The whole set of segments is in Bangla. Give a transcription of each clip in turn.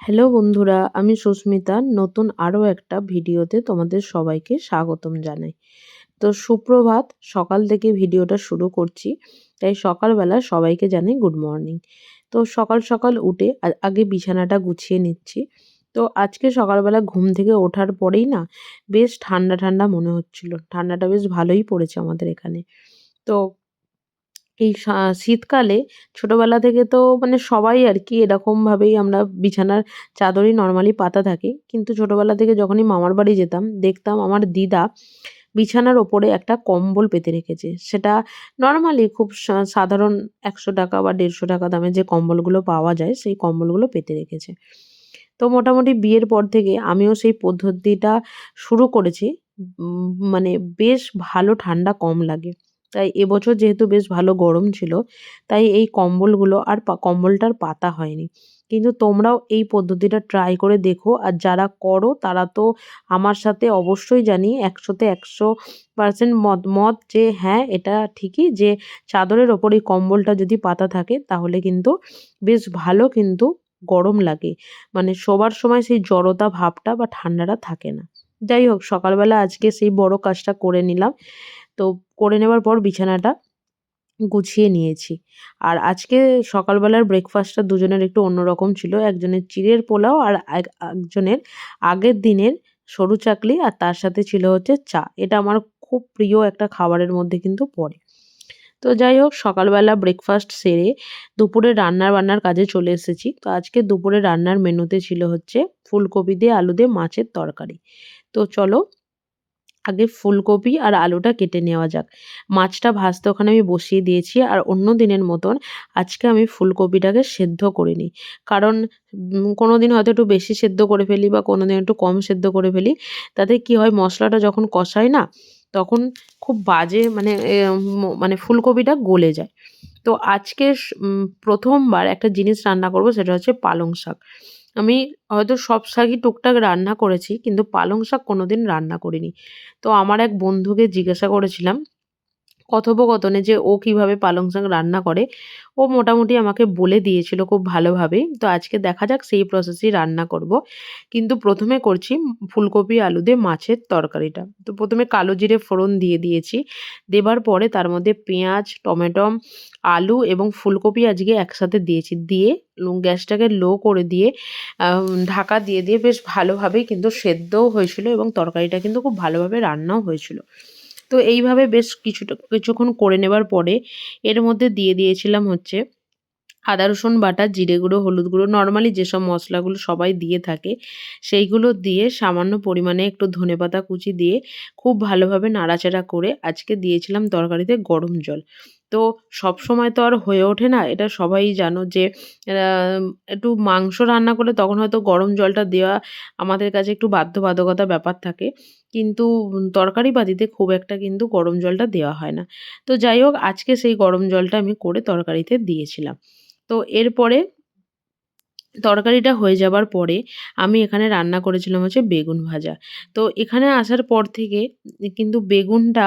হ্যালো বন্ধুরা, আমি সুস্মিতা। নতুন আরও একটা ভিডিওতে তোমাদের সবাইকে স্বাগতম জানাই। তো সুপ্রভাত, সকাল থেকে ভিডিওটা শুরু করছি। তাই সকালবেলা সবাইকে জানাই গুড মর্নিং। তো সকাল সকাল উঠে আগে বিছানাটা গুছিয়ে নিচ্ছি। তো আজকে সকালবেলা ঘুম থেকে ওঠার পরেই না বেশ ঠান্ডা ঠান্ডা মনে হচ্ছিল। ঠান্ডাটা বেশ ভালোই পড়েছে আমাদের এখানে। তো এই শীতকালে ছোটোবেলা থেকে তো মানে সবাই আর কি এরকমভাবেই আমরা বিছানার চাদরই নর্মালি পাতা থাকে। কিন্তু ছোটোবেলা থেকে যখনই মামার বাড়ি যেতাম, দেখতাম আমার দিদা বিছানার ওপরে একটা কম্বল পেতে রেখেছে। সেটা নর্মালি খুব সাধারণ একশো টাকা বা দেড়শো টাকা দামে যে কম্বলগুলো পাওয়া যায়, সেই কম্বলগুলো পেতে রেখেছে। তো মোটামুটি বিয়ের পর থেকে আমিও সেই পদ্ধতিটা শুরু করেছি। মানে বেশ ভালো ঠান্ডা কম লাগে। তাই এবছর যেহেতু বেশ ভালো গরম ছিল, তাই এই কম্বলগুলো আর কম্বলটার পাতা হয়নি। কিন্তু তোমরাও এই পদ্ধতিটা ট্রাই করে দেখো, আর যারা করো তারা তো আমার সাথে অবশ্যই জানি একশোতে একশো পার্সেন্ট মত মত যে হ্যাঁ এটা ঠিকই যে চাদরের ওপর এই কম্বলটা যদি পাতা থাকে তাহলে কিন্তু বেশ ভালো কিন্তু গরম লাগে। মানে শোবার সময় সেই জড়তা ভাবটা বা ঠান্ডাটা থাকে না। যাই হোক, সকালবেলা আজকে সেই বড় কাজটা করে নিলাম। তো করে নেবার পর বিছানাটা গুছিয়ে নিয়েছি। আর আজকে সকালবেলার ব্রেকফাস্টটা দুজনের একটু অন্যরকম ছিল। একজনের চিড়ের পোলাও আর একজনের আগের দিনের সরু চাকলি আর তার সাথে ছিল হচ্ছে চা। এটা আমার খুব প্রিয় একটা খাবারের মধ্যে কিন্তু পড়ে। তো যাই হোক, সকালবেলা ব্রেকফাস্ট সেরে দুপুরে রান্নার বান্নার কাজে চলে এসেছি। তো আজকে দুপুরে রান্নার মেনুতে ছিল হচ্ছে ফুলকপি দিয়ে আলু দিয়ে মাছের তরকারি। তো চলো আগে ফুলকপি আর আলুটা কেটে নেওয়া যাক। মাছটা ভাজতে ওখানে আমি বসিয়ে দিয়েছি আর অন্য দিনের মতন আজকে আমি ফুলকপিটাকে সেদ্ধ করে নিই কারণ কোনো দিন হয়তো একটু বেশি সেদ্ধ করে ফেলি বা কোনো দিন একটু কম সেদ্ধ করে ফেলি, তাতে কি হয় মশলাটা যখন কষায় না, তখন খুব বাজে মানে মানে ফুলকপিটা গলে যায়। তো আজকে প্রথমবার একটা জিনিস রান্না করব সেটা হচ্ছে পালং শাক। আমি হয়তো সব শাকই টুকটাক রান্না করেছি, কিন্তু পালং শাক কোনো দিন রান্না করিনি। তো আমার এক বন্ধুকে জিজ্ঞাসা করেছিলাম কথোপকথনে যে ও কীভাবে পালং শাক রান্না করে, ও মোটামুটি আমাকে বলে দিয়েছিল খুব ভালোভাবেই। তো আজকে দেখা যাক সেই প্রসেসেই রান্না করব। কিন্তু প্রথমে করছি ফুলকপি, আলু দিয়ে মাছের তরকারিটা। তো প্রথমে কালো জিরে ফোড়ন দিয়ে দিয়েছি। দেবার পরে তার মধ্যে পেঁয়াজ, টমেটো, আলু এবং ফুলকপি আজকে একসাথে দিয়েছি। দিয়ে গ্যাসটাকে লো করে দিয়ে ঢাকা দিয়ে দিয়ে বেশ ভালোভাবেই কিন্তু সেদ্ধও হয়েছিল এবং তরকারিটা কিন্তু খুব ভালোভাবে রান্নাও হয়েছিল। তো এইভাবে বেশ কিছুটা, কিছুক্ষণ করে নেবার পরে এর মধ্যে দিয়ে দিয়েছিলাম হচ্ছে আদা, রসুন বাটা, জিরে গুঁড়ো, হলুদ গুঁড়ো। নর্মালি যেসব মশলাগুলো সবাই দিয়ে থাকে, সেইগুলো দিয়ে সামান্য পরিমাণে একটু ধনে পাতা কুচি দিয়ে খুব ভালোভাবে নাড়াচাড়া করে আজকে দিয়েছিলাম তরকারিতে গরম জল। তো সব সময় তো আর হয়ে ওঠে না। এটা সবাই জানো যে একটু মাংস রান্না করলে তখন হয়তো গরম জলটা দেওয়া আমাদের কাছে একটু বাধ্যবাধকতা ব্যাপার থাকে। কিন্তু তরকারি বাদিতে খুব একটা কিন্তু গরম জলটা দেওয়া হয় না। তো যাই হোক, আজকে সেই গরম জলটা আমি করে তরকারিতে দিয়েছিলাম। তো এরপরে তরকারিটা হয়ে যাবার পরে আমি এখানে রান্না করেছিলাম হচ্ছে বেগুন ভাজা। তো এখানে আসার পর থেকে কিন্তু বেগুনটা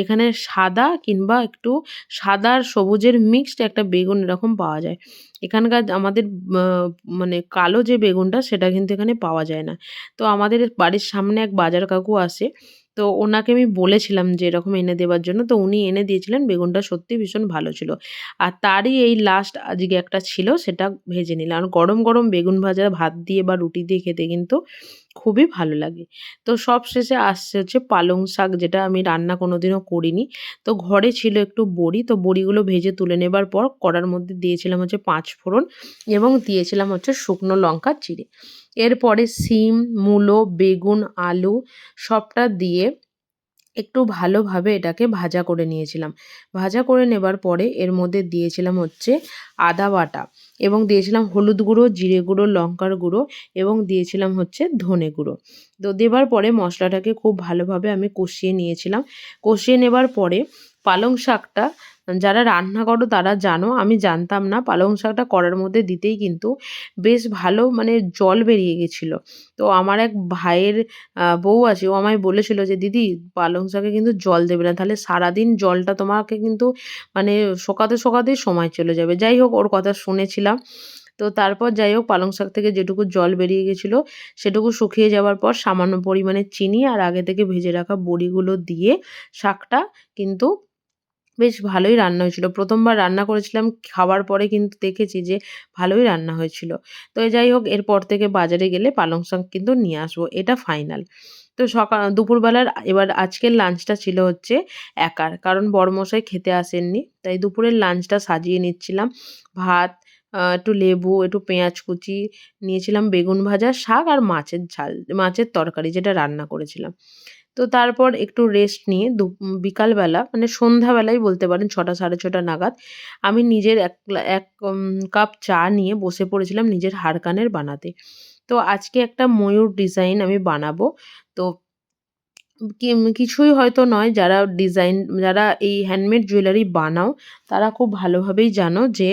এখানে সাদা কিংবা একটু সাদা আর সবুজের মিক্সড একটা বেগুন এরকম পাওয়া যায়। এখানকার আমাদের মানে কালো যে বেগুনটা সেটা কিন্তু এখানে পাওয়া যায় না। তো আমাদের বাড়ির সামনে এক বাজার কাকু আসে তো ওনাকে আমি বলেছিলাম যে, এরকম এনে দেওয়ার জন্য। তো উনি এনে দিয়েছিলেন, বেগুনটা সত্যি ভীষণ ভালো ছিল। আর তারই এই লাস্ট আজকে একটা ছিল, সেটা ভেজে নিলাম। আর গরম গরম বেগুন ভাজা, ভাত দিয়ে বা রুটি দিয়ে খেতে কিন্তু খুবই ভালো লাগে। তো সব শেষে আসছে হচ্ছে পালং শাক যেটা আমি রান্না কোনো দিনও করিনি। তো ঘরে ছিল একটু বড়ি, তো বড়িগুলো ভেজে তুলে নেবার পর কড়ার মধ্যে দিয়েছিলাম হচ্ছে পাঁচ ফোড়ন এবং দিয়েছিলাম হচ্ছে শুকনো লঙ্কা চিড়ে। এরপরে সিম মূলো, বেগুন, আলু সবটা দিয়ে একটু ভালোভাবে এটাকে ভাজা করে নিয়েছিলাম। ভাজা করে নেবার পরে এর মধ্যে দিয়েছিলাম হচ্ছে আদা বাটা এবং দিয়েছিলাম হলুদ গুঁড়ো, জিরে গুঁড়ো, লঙ্কার গুঁড়ো এবং দিয়েছিলাম হচ্ছে ধনে গুঁড়ো। তো দেবার পরে মশলাটাকে খুব ভালোভাবে আমি কষিয়ে নিয়েছিলাম। কষিয়ে নেবার পরে পালং শাকটা, যারা রান্না করো তারা জানো, আমি জানতাম না পালং শাকটা করার মধ্যে দিতেই কিন্তু বেশ ভালো মানে জল বেরিয়ে গেছিল। তো আমার এক ভাইয়ের বউ আছে, ও আমায় বলেছিল যে, দিদি, পালং শাকে কিন্তু জল দেবে না, তাহলে সারাদিন জলটা তোমাকে কিন্তু মানে শোকাতে শোকাতেই সময় চলে যাবে। যাই হোক, ওর কথা শুনেছিলাম। তো তারপর যাই হোক, পালং শাক থেকে যেটুকু জল বেরিয়ে গেছিল, সেটুকু শুকিয়ে যাওয়ার পর সামান্য পরিমাণে চিনি আর আগে থেকে ভেজে রাখা বড়িগুলো দিয়ে শাকটা কিন্তু বেশ ভালোই রান্না হয়েছিল। প্রথমবার রান্না করেছিলাম, খাওয়ার পরে কিন্তু দেখেছি যে ভালোই রান্না হয়েছিল। তো যাই হোক, এরপর থেকে বাজারে গেলে পালং শাক কিন্তু নিয়ে আসব, এটা ফাইনাল তো সকাল, দুপুরবেলার এবার আজকের লাঞ্চটা ছিল হচ্ছে একার, কারণ বড়মশাই খেতে আসেননি। তাই দুপুরের লাঞ্চটা সাজিয়ে নিচ্ছিলাম। ভাত একটু লেবু, একটু পেঁয়াজ কুচি, নিয়েছিলাম বেগুন ভাজা, শাক আর মাছের ঝাল, মাছের তরকারি যেটা রান্না করেছিলাম। তো তারপর একটু রেস্ট নিয়ে দু বিকালবেলা মানে সন্ধ্যাবেলাই বলতে পারেন ছটা, সাড়ে ছটা নাগাদ, আমি নিজের এক এক কাপ চা নিয়ে বসে পড়েছিলাম নিজের হারকানের বানাতে। তো আজকে একটা ময়ূর ডিজাইন আমি বানাবো। তো কিছুই হয়তো নয়, যারা ডিজাইন যারা এই হ্যান্ডমেড জুয়েলারি বানাও, তারা খুব ভালোভাবেই জানো যে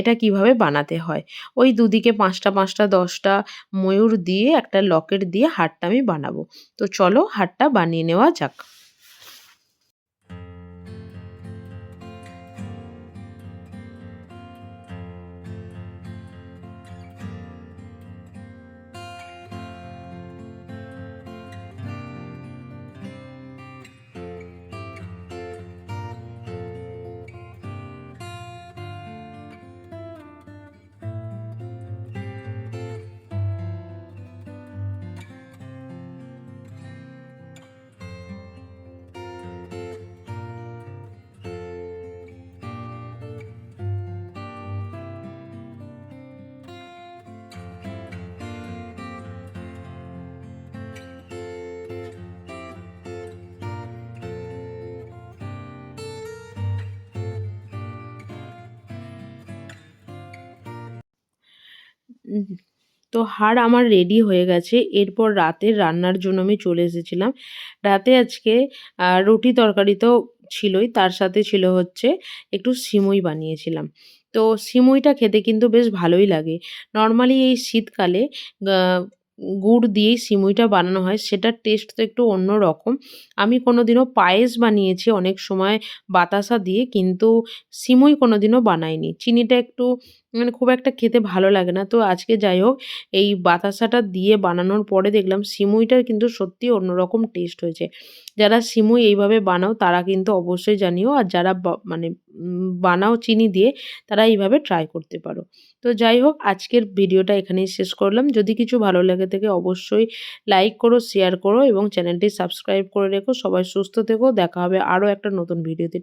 এটা কীভাবে বানাতে হয়। ওই দুদিকে পাঁচটা পাঁচটা, দশটা ময়ূর দিয়ে, একটা লকেট দিয়ে হারটা আমি বানাবো। তো চলো হারটা বানিয়ে নেওয়া যাক। তো হাড় আমার রেডি হয়ে গেছে। এরপর রাতের রান্নার জন্য আমি চলে এসেছিলাম। রাতে আজকে রুটি তরকারি তো ছিলই, তার সাথে ছিল হচ্ছে একটু সিমুই বানিয়েছিলাম। তো সিমুইটা খেতে কিন্তু বেশ ভালোই লাগে। নর্মালি এই শীতকালে গুড় দিয়েই সিমুইটা বানানো হয়, সেটার টেস্ট তো একটু অন্য রকম। আমি কোনো দিনও পায়েস বানিয়েছি অনেক সময় বাতাসা দিয়ে, কিন্তু সিমুই কোনো দিনও বানাইনি। চিনিটা একটু মানে খুব একটা খেতে ভালো লাগে না। তো আজকে যাই হোক, এই বাতাসাটা দিয়ে বানানোর পরে দেখলাম সিমুইটার কিন্তু সত্যি অন্যরকম টেস্ট হয়েছে। যারা সিমুই এইভাবে বানাও, তারা কিন্তু অবশ্যই জানিও, আর যারা মানে বানাও চিনি দিয়ে তারা এইভাবে ট্রাই করতে পারো। তো যাই হোক, আজকের ভিডিওটা এখানেই শেষ করলাম। যদি কিছু ভালো লাগে থেকে, অবশ্যই লাইক করো শেয়ার করো এবং চ্যানেলটি সাবস্ক্রাইব করে রেখো। সবাই সুস্থ থেকো। দেখা হবে আরও একটা নতুন ভিডিওতে